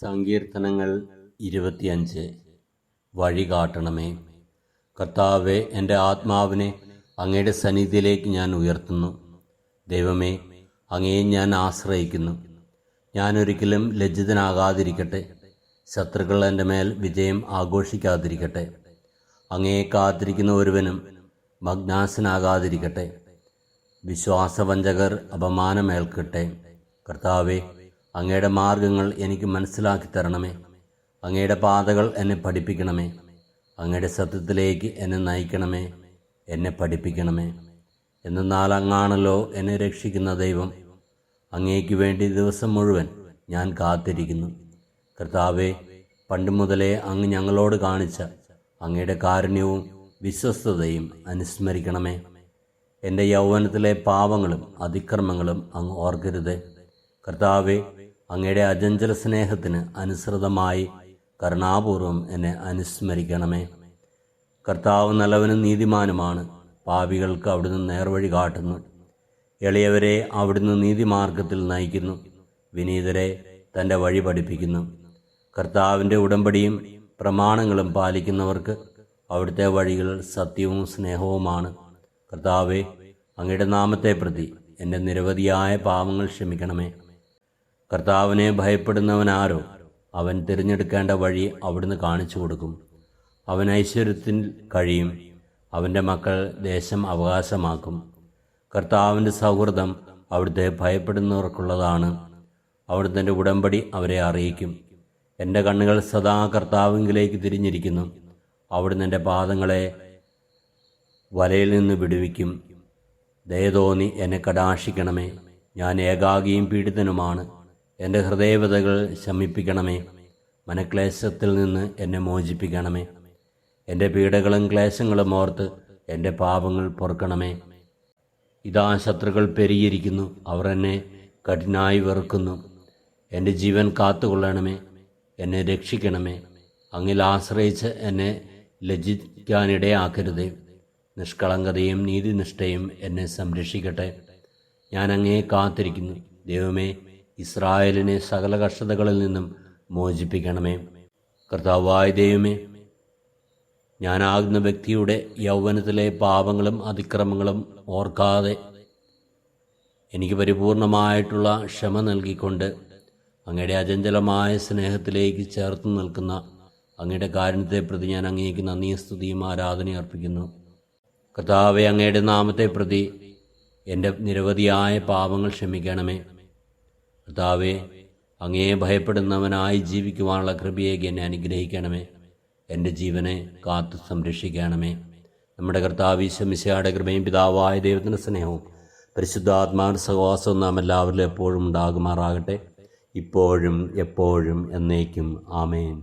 സങ്കീർത്തനങ്ങൾ ഇരുപത്തിയഞ്ച്. വഴി കാട്ടണമേ കർത്താവെ എന്റെ ആത്മാവിനെ അങ്ങയുടെ സന്നിധിയിലേക്ക് ഞാൻ ഉയർത്തുന്നു. ദൈവമേ അങ്ങയെ ഞാൻ ആശ്രയിക്കുന്നു. ഞാനൊരിക്കലും ലജ്ജിതനാകാതിരിക്കട്ടെ. ശത്രുക്കൾ എന്റെ മേൽ വിജയം ആഘോഷിക്കാതിരിക്കട്ടെ. അങ്ങയെ കാത്തിരിക്കുന്ന ഒരുവനും മഗ്നാസനാകാതിരിക്കട്ടെ. വിശ്വാസവഞ്ചകർ അപമാനമേൽക്കട്ടെ. കർത്താവെ അങ്ങയുടെ മാർഗങ്ങൾ എനിക്ക് മനസ്സിലാക്കി തരണമേ. അങ്ങയുടെ പാതകൾ എന്നെ പഠിപ്പിക്കണമേ. അങ്ങയുടെ സത്യത്തിലേക്ക് എന്നെ നയിക്കണമേ. എന്നെ പഠിപ്പിക്കണമേ. എന്നാൽ അങ്ങാണല്ലോ എന്നെ രക്ഷിക്കുന്ന ദൈവം. അങ്ങേക്ക് വേണ്ടി ദിവസം മുഴുവൻ ഞാൻ കാത്തിരിക്കുന്നു. കർത്താവെ പണ്ട് മുതലേ അങ്ങ് ഞങ്ങളോട് കാണിച്ച അങ്ങയുടെ കാരുണ്യവും വിശ്വസ്തതയും അനുസ്മരിക്കണമേ. എന്റെ യൗവനത്തിലെ പാവങ്ങളും അതിക്രമങ്ങളും അങ്ങ് ഓർക്കരുത്. കർത്താവെ അങ്ങയുടെ അജഞ്ചല സ്നേഹത്തിന് അനുസൃതമായി കരുണാപൂർവം എന്നെ അനുസ്മരിക്കണമേ. കർത്താവ് നല്ലവനും നീതിമാനുമാണ്. പാപികൾക്ക് അവിടുന്ന് നേർവഴി കാട്ടുന്നു. എളിയവരെ അവിടുന്ന് നീതിമാർഗത്തിൽ നയിക്കുന്നു. വിനീതരെ തന്റെ വഴി പഠിപ്പിക്കുന്നു. കർത്താവിന്റെ ഉടമ്പടിയും പ്രമാണങ്ങളും പാലിക്കുന്നവർക്ക് അവിടുത്തെ വഴികൾ സത്യവും സ്നേഹവുമാണ്. കർത്താവെ അങ്ങയുടെ നാമത്തെ പ്രതി എന്റെ നിരവധിയായ പാപങ്ങൾ ക്ഷമിക്കണമേ. കർത്താവിനെ ഭയപ്പെടുന്നവനാരോ അവൻ തിരഞ്ഞെടുക്കേണ്ട വഴി അവിടുന്ന് കാണിച്ചു കൊടുക്കും. അവൻ ഐശ്വര്യത്തിൽ കഴിയും. അവന്റെ മക്കൾ ദേശം അവകാശമാക്കും. കർത്താവിന്റെ സൗഹൃദം അവിടുത്തെ ഭയപ്പെടുന്നവർക്കുള്ളതാണ്. അവിടുത്തെ ഉടമ്പടി അവരെ അറിയിക്കും. എന്റെ കണ്ണുകൾ സദാ കർത്താവിങ്കിലേക്ക് തിരിഞ്ഞിരിക്കുന്നു. അവിടുന്ന് എന്റെ പാദങ്ങളെ വലയിൽ നിന്ന് വിടുവിക്കും. ദയതോന്നി എന്നെ കടാക്ഷിക്കണമേ. ഞാൻ ഏകാഗിയും പീഡിതനുമാണ്. എന്റെ ഹൃദയവതകൾ ശമിപ്പിക്കണമേ. മനക്ലേശത്തിൽ നിന്ന് എന്നെ മോചിപ്പിക്കണമേ. എന്റെ പീഡകളും ക്ലേശങ്ങളും ഓർത്ത് എന്റെ പാപങ്ങൾ പൊറുക്കണമേ. ഇതാ ശത്രുക്കൾ പെരുകിയിരിക്കുന്നു അവർ എന്നെ കഠിനായി വെറുക്കുന്നു. എന്റെ ജീവൻ കാത്തുകൊള്ളണമേ. എന്നെ രക്ഷിക്കണമേ. അങ്ങിൽ ആശ്രയിച്ച് എന്നെ ലജ്ജിക്കാനിടയാക്കരുതേ. നിഷ്കളങ്കതയും നീതിനിഷ്ഠയും എന്നെ സംരക്ഷിക്കട്ടെ. ഞാൻ അങ്ങേ കാത്തിരിക്കുന്നു. ദൈവമേ ഇസ്രായേലിനെ സകല കഷ്ടതകളിൽ നിന്നും മോചിപ്പിക്കണമേ. കർത്താവായ ദൈവമേ ഞാനാകുന്ന വ്യക്തിയുടെ യൗവനത്തിലെ പാപങ്ങളും അതിക്രമങ്ങളും ഓർക്കാതെ എനിക്ക് പരിപൂർണമായിട്ടുള്ള ക്ഷമ നൽകിക്കൊണ്ട് അങ്ങയുടെ അചഞ്ചലമായ സ്നേഹത്തിലേക്ക് ചേർത്ത് നിൽക്കുന്ന അങ്ങയുടെ കാരണത്തെ പ്രതി ഞാൻ അങ്ങേക്ക് നന്ദിയും സ്തുതിയും ആരാധനയും അർപ്പിക്കുന്നു. കർത്താവെ അങ്ങയുടെ നാമത്തെ പ്രതി എന്റെ നിരവധിയായ പാപങ്ങൾ ക്ഷമിക്കണമേ. കർത്താവെ അങ്ങേ ഭയപ്പെടുന്നവനായി ജീവിക്കുവാനുള്ള കൃപയേക്ക് എന്നെ അനുഗ്രഹിക്കണമേ. എന്റെ ജീവനെ കാത്തു സംരക്ഷിക്കണമേ. നമ്മുടെ കർത്താവ് ഈശ്വമിശയുടെ കൃപയും പിതാവായ ദൈവത്തിന്റെ സ്നേഹവും പരിശുദ്ധാത്മാവിന്റെ സഹവാസവും നാം എല്ലാവരിലും എപ്പോഴും ഉണ്ടാകുമാറാകട്ടെ. ഇപ്പോഴും എപ്പോഴും എന്നേക്കും. ആമേൻ.